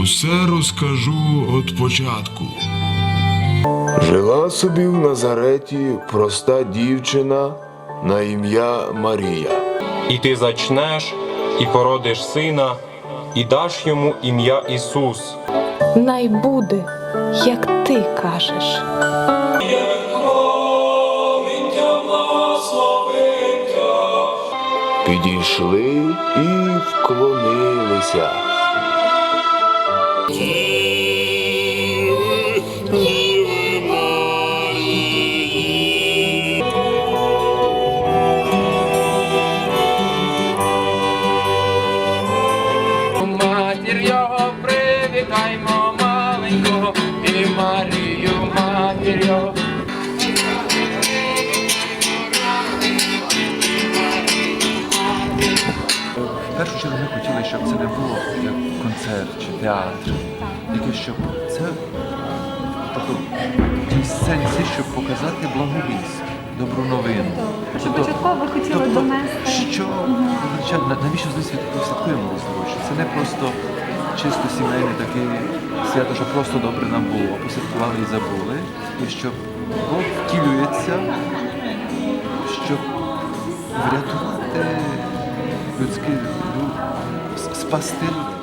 Усе розкажу від початку. Жила собі в Назареті проста дівчина на ім'я Марія. І ти зачнеш, і породиш сина, і даш йому ім'я Ісус. Най буде, як ти кажеш. Підійшли і вклонилися. Матір його привітаймо маленького і Марію, матір його. В першу чергу ми хотіли, щоб це не було як концерт чи театр. Тільки щоб це тобто, в тій сенсі, щоб показати благовість, добру новину. Що початково ви хотіли донести? Що на- навіщо ми свят- святкуємо Різдво? Що Це не просто чисто сімейне таке свято, що просто добре нам було, посвяткували і забули, і що Бог втілюється, щоб врятувати людський спасти людей.